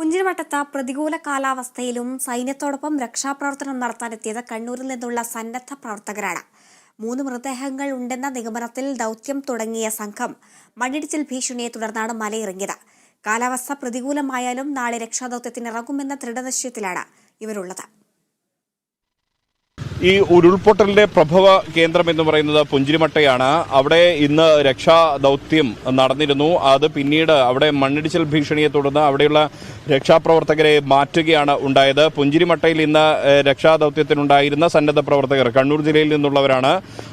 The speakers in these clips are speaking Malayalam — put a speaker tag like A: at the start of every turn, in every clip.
A: പുഞ്ചിരിവട്ടത്ത് പ്രതികൂല കാലാവസ്ഥയിലും സൈന്യത്തോടൊപ്പം രക്ഷാപ്രവർത്തനം നടത്താനെത്തിയത് കണ്ണൂരിൽ നിന്നുള്ള സന്നദ്ധ പ്രവർത്തകരാണ്. മൂന്ന് മൃതദേഹങ്ങൾ ഉണ്ടെന്ന നിഗമനത്തിൽ ദൗത്യം തുടങ്ങിയ സംഘം മണ്ണിടിച്ചിൽ ഭീഷണിയെ തുടർന്നാണ് മലയിറങ്ങിയത്. കാലാവസ്ഥ പ്രതികൂലമായാലും നാളെ രക്ഷാദൗത്യത്തിനിറങ്ങുമെന്ന ദൃഢനിശ്ചയത്തിലാണ് ഇവരുള്ളത്.
B: ഈ ഉരുൾപൊട്ടലിന്റെ പ്രഭവ കേന്ദ്രം എന്ന് പറയുന്നത് പുഞ്ചിരിമട്ടയാണ്. അവിടെ ഇന്ന് രക്ഷാ ദൗത്യം നടന്നിരുന്നു. അത് പിന്നീട് അവിടെ മണ്ണിടിച്ചിൽ ഭീഷണിയെ തുടർന്ന് അവിടെയുള്ള രക്ഷാപ്രവർത്തകരെ മാറ്റുകയാണ് ഉണ്ടായത്. പുഞ്ചിരിമട്ടയിൽ ഇന്ന് രക്ഷാ ദൗത്യത്തിനുണ്ടായിരുന്ന സന്നദ്ധ പ്രവർത്തകർ കണ്ണൂർ ജില്ലയിൽ നിന്നുള്ളവരാണ്.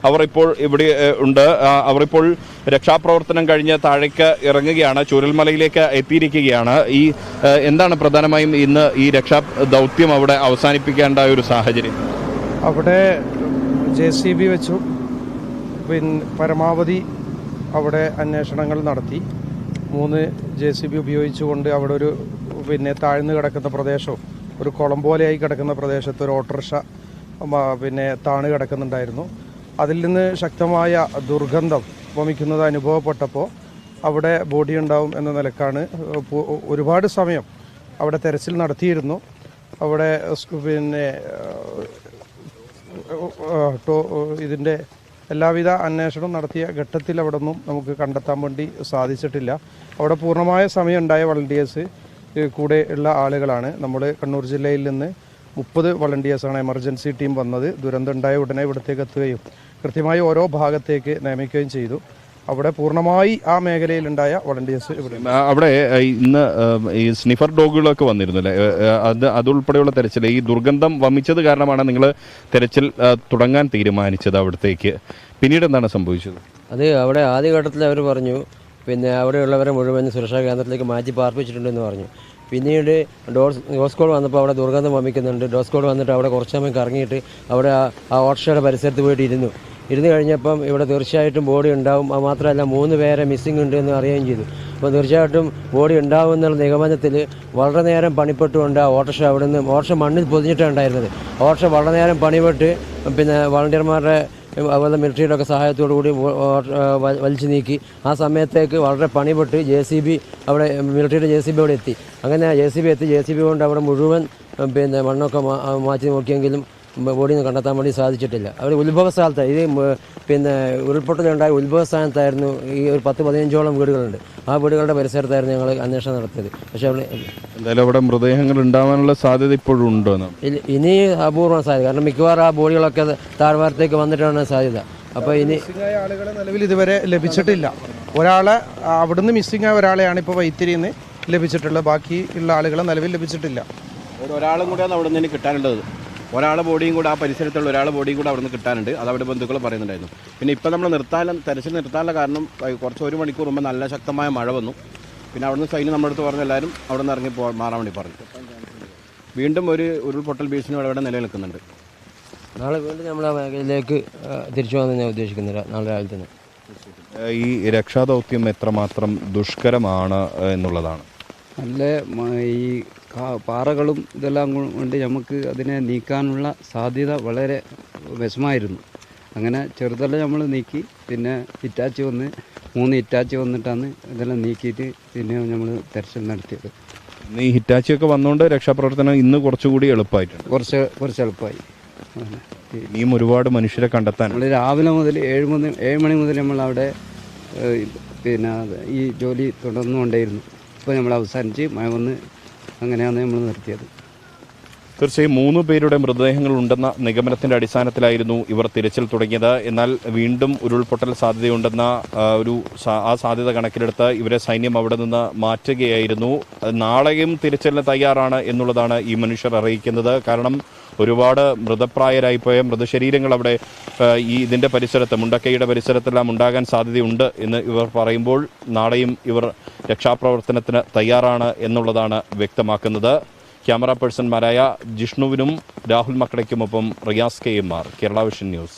B: അവർ ഇപ്പോൾ ഇവിടെ ഉണ്ട്. അവർ ഇപ്പോൾ രക്ഷാപ്രവർത്തനം കഴിഞ്ഞ് താഴേക്ക് ഇറങ്ങുകയാണ് ചുരൽമലയിലേക്ക് എത്തിയിരിക്കുകയാണ്. ഈ എന്താണ് പ്രധാനമായും ഇന്ന് ഈ രക്ഷാ ദൗത്യം അവിടെ അവസാനിപ്പിക്കേണ്ട ഒരു സാഹചര്യം?
C: അവിടെ ജെ സി ബി വെച്ചു. പിന്നെ പരമാവധി അവിടെ അന്വേഷണങ്ങൾ നടത്തി. മൂന്ന് ജെ സി ബി ഉപയോഗിച്ചുകൊണ്ട് അവിടെ ഒരു പിന്നെ താഴ്ന്നു കിടക്കുന്ന പ്രദേശവും ഒരു കുളം പോലെയായി കിടക്കുന്ന പ്രദേശത്ത് ഒരു ഓട്ടോറിക്ഷ പിന്നെ താണു കിടക്കുന്നുണ്ടായിരുന്നു. അതിൽ നിന്ന് ശക്തമായ ദുർഗന്ധം വമിക്കുന്നത് അനുഭവപ്പെട്ടപ്പോൾ അവിടെ ബോഡി ഉണ്ടാവും എന്ന നിലക്കാണ് ഒരുപാട് സമയം അവിടെ തെരച്ചിൽ നടത്തിയിരുന്നു. അവിടെ പിന്നെ ഇതിന്റെ എല്ലാവിധ അന്വേഷണം നടത്തിയ ഘട്ടത്തിൽ അവിടെ ഒന്നും നമുക്ക് കണ്ടെത്താൻ വേണ്ടി സാധിച്ചിട്ടില്ല. അവിടെ പൂർണമായ സമയം ഉണ്ടായ വളണ്ടിയേഴ്സ് കൂടെ ഉള്ള ആളുകളാണ്. നമ്മൾ കണ്ണൂർ ജില്ലയിൽ നിന്ന് മുപ്പത് വളണ്ടിയേഴ്സാണ് എമർജൻസി ടീം വന്നത്. ദുരന്തം ഉണ്ടായ ഉടനെ ഇവിടത്തേക്ക് എത്തുകയും കൃത്യമായി ഓരോ ഭാഗത്തേക്ക് നിയമിക്കുകയും ചെയ്തു. അവിടെ പൂർണമായി ആ മേഖലയിലുണ്ടായ വളണ്ടിയേഴ്സ് ഇവിടെ.
B: അവിടെ ഇന്ന് ഈ സ്നിഫർ ഡോഗുകളൊക്കെ വന്നിരുന്നു അല്ലേ? ഏഹ്, ഏഹ്, അത് അതുൾപ്പെടെയുള്ള തെരച്ചിൽ. ഈ ദുർഗന്ധം വമിച്ചത് കാരണമാണ് നിങ്ങൾ തെരച്ചിൽ തുടങ്ങാൻ തീരുമാനിച്ചത് അവിടത്തേക്ക്. പിന്നീട് എന്താണ് സംഭവിച്ചത്?
D: അത് അവിടെ ആദ്യഘട്ടത്തിൽ അവർ പറഞ്ഞു പിന്നെ അവിടെയുള്ളവരെ മുഴുവൻ സുരക്ഷാ കേന്ദ്രത്തിലേക്ക് മാറ്റി പാർപ്പിച്ചിട്ടുണ്ടെന്ന് പറഞ്ഞു. പിന്നീട് ഡോസ് ഡോസ്കോഡ് വന്നപ്പോൾ അവിടെ ദുർഗന്ധം വമിക്കുന്നുണ്ട്. ഡോസ്കോഡ് വന്നിട്ട് അവിടെ കുറച്ച് സമയം കറങ്ങിയിട്ട് അവിടെ ആ- ആ ഓട്ടോയുടെ പരിസരത്ത് പോയിട്ട് ഇരുന്നു. ഇരുന്ന് കഴിഞ്ഞപ്പം ഇവിടെ തീർച്ചയായിട്ടും ബോഡി ഉണ്ടാവും. അത് മാത്രമല്ല മൂന്ന് പേരെ മിസ്സിംഗ് ഉണ്ട് എന്ന് അറിയുകയും ചെയ്തു. അപ്പോൾ തീർച്ചയായിട്ടും ബോഡി ഉണ്ടാവും എന്നുള്ള നിഗമനത്തിൽ വളരെ നേരം പണിപ്പെട്ടുകൊണ്ട് ആ ഓട്ടോഷ അവിടെ നിന്ന് ഓട്ടോഷ മണ്ണിൽ പൊതിഞ്ഞിട്ടാണ് ഉണ്ടായിരുന്നത് ഓട്ടോഷ വളരെ നേരം പണിപ്പെട്ട് പിന്നെ വളണ്ടിയർമാരുടെ അതുപോലെ മിലിറ്ററിയുടെ ഒക്കെ സഹായത്തോടു കൂടി വലിച്ചു നീക്കി. ആ സമയത്തേക്ക് വളരെ പണിപെട്ട് ജെ സി ബി അവിടെ മിലിറ്ററിയുടെ ജെ സി ബി അവിടെ എത്തി. അങ്ങനെ ജെ സി ബി എത്തി. ജെ സി ബി കൊണ്ട് അവിടെ മുഴുവൻ പിന്നെ മണ്ണൊക്കെ മാറ്റി നോക്കിയെങ്കിലും ബോഡിയൊന്നും കണ്ടെത്താൻ വേണ്ടി സാധിച്ചിട്ടില്ല. അവർ ഉത്ഭവ സ്ഥലത്ത് ഇത് പിന്നെ ഉരുൾപൊട്ടലുണ്ടായ ഉത്ഭവ സ്ഥാനത്തായിരുന്നു ഈ ഒരു പത്ത് പതിനഞ്ചോളം വീടുകളുണ്ട്. ആ വീടുകളുടെ പരിസരത്തായിരുന്നു ഞങ്ങൾ അന്വേഷണം നടത്തിയത്. പക്ഷേ അവിടെ
B: എന്തായാലും അവിടെ മൃതദേഹങ്ങൾ ഉണ്ടാവാനുള്ള സാധ്യത ഇപ്പോഴും ഉണ്ടോ
D: ഇനി- ഇനി സാധ്യത. കാരണം മിക്കവാറും ആ ബോഡികളൊക്കെ താഴ്വാരത്തേക്ക് വന്നിട്ടാണ് സാധ്യത. അപ്പോൾ ഇനി
C: മിസ്സിംഗ് ആയ ആളുകളെ നിലവിൽ ഇതുവരെ ലഭിച്ചിട്ടില്ല. ഒരാളെ അവിടുന്ന് മിസ്സിംഗ് ആയ ഒരാളെയാണ് ഇപ്പോൾ വൈത്തിരിയിൽ നിന്ന് ലഭിച്ചിട്ടുള്ളത്. ബാക്കി ഉള്ള ആളുകളെ നിലവിൽ ലഭിച്ചിട്ടില്ല.
E: ഒരു ഒരാളും കൂടെയാണ് അവിടെ നിന്ന് കിട്ടാനുള്ളത്. ഒരാളെ ബോഡിയും കൂടെ ആ പരിസരത്തുള്ള ഒരാളെ ബോഡിയും കൂടെ അവിടെ നിന്ന് കിട്ടാനുണ്ട്. അത് അവിടെ ബന്ധുക്കൾ പറയുന്നുണ്ടായിരുന്നു. പിന്നെ ഇപ്പം നമ്മൾ നിർത്താൻ തെരച്ചിൽ നിർത്താനുള്ള കാരണം കുറച്ച് ഒരു മണിക്കൂർ മുമ്പ് നല്ല ശക്തമായ മഴ വന്നു. പിന്നെ അവിടുന്ന് സൈന്യം നമ്മുടെ അടുത്ത് പറഞ്ഞ എല്ലാവരും അവിടെ നിന്ന് ഇറങ്ങി പോ മാറാൻ വേണ്ടി പറഞ്ഞു. വീണ്ടും ഒരു ഉരുൾപൊട്ടൽ ഭീഷണി അവിടെ ഇവിടെ നിലനിൽക്കുന്നുണ്ട്.
D: നാളെ വീണ്ടും ആ മേഖലയിലേക്ക് തിരിച്ചു പോകാൻ ഞാൻ ഉദ്ദേശിക്കുന്നില്ല. നാളെ രാവിലെ തന്നെ.
B: ഈ രക്ഷാദൗത്യം എത്രമാത്രം ദുഷ്കരമാണ് എന്നുള്ളതാണ്.
F: നല്ല ഈ പാറകളും ഇതെല്ലാം കൊണ്ട് നമുക്ക് അതിനെ നീക്കാനുള്ള സാധ്യത വളരെ വിഷമായിരുന്നു. അങ്ങനെ ചെറുതെല്ലാം നമ്മൾ നീക്കി പിന്നെ ഇറ്റാച്ചി വന്ന് മൂന്ന് ഇറ്റാച്ചി വന്നിട്ടാണ് ഇതെല്ലാം നീക്കിയിട്ട് പിന്നെ നമ്മൾ തെരച്ചിൽ നടത്തിയത്.
B: ഇന്ന് ഈ ഹിറ്റാച്ചിയൊക്കെ വന്നുകൊണ്ട് രക്ഷാപ്രവർത്തനം ഇന്ന് കുറച്ചുകൂടി എളുപ്പമായിട്ടുണ്ട്.
F: കുറച്ച് കുറച്ച് എളുപ്പമായി.
B: ഇനിയും ഒരുപാട് മനുഷ്യരെ കണ്ടെത്താൻ.
F: നമ്മൾ രാവിലെ മുതൽ ഏഴ് മണി ഏഴ് മണി മുതൽ നമ്മൾ അവിടെ പിന്നെ ഈ ജോലി തുടർന്നുകൊണ്ടേയിരുന്നു. ഇപ്പോൾ നമ്മൾ അവസാനിച്ച് മഴ വന്ന് അങ്ങനെയാണ് നമ്മൾ നിർത്തിയത്.
B: തീർച്ചയായും മൂന്ന് പേരുടെ മൃതദേഹങ്ങൾ ഉണ്ടെന്ന നിഗമനത്തിന്റെ അടിസ്ഥാനത്തിലായിരുന്നു ഇവർ തിരച്ചിൽ തുടങ്ങിയത്. എന്നാൽ വീണ്ടും ഉരുൾപൊട്ടൽ സാധ്യതയുണ്ടെന്ന ഒരു ആ സാധ്യത കണക്കിലെടുത്ത് ഇവരെ സൈന്യം അവിടെ നിന്ന് മാറ്റുകയായിരുന്നു. നാളെയും തിരച്ചിലിന് തയ്യാറാണ് എന്നുള്ളതാണ് ഈ മനുഷ്യർ അറിയിക്കുന്നത്. കാരണം ഒരുപാട് മൃതപ്രായരായി പോയ മൃതശരീരങ്ങൾ അവിടെ ഈ ഇതിന്റെ പരിസരത്ത് മുണ്ടക്കൈയുടെ പരിസരത്തെല്ലാം ഉണ്ടാകാൻ സാധ്യതയുണ്ട് എന്ന് ഇവർ പറയുമ്പോൾ നാളെയും ഇവർ രക്ഷാപ്രവർത്തനത്തിന് തയ്യാറാണ് എന്നുള്ളതാണ് വ്യക്തമാക്കുന്നത്. ക്യാമറ പേഴ്സൺമാരായ ജിഷ്ണുവിനും Rahul മക്കടയ്ക്കുമൊപ്പം Riyas K M R Kerala vision news.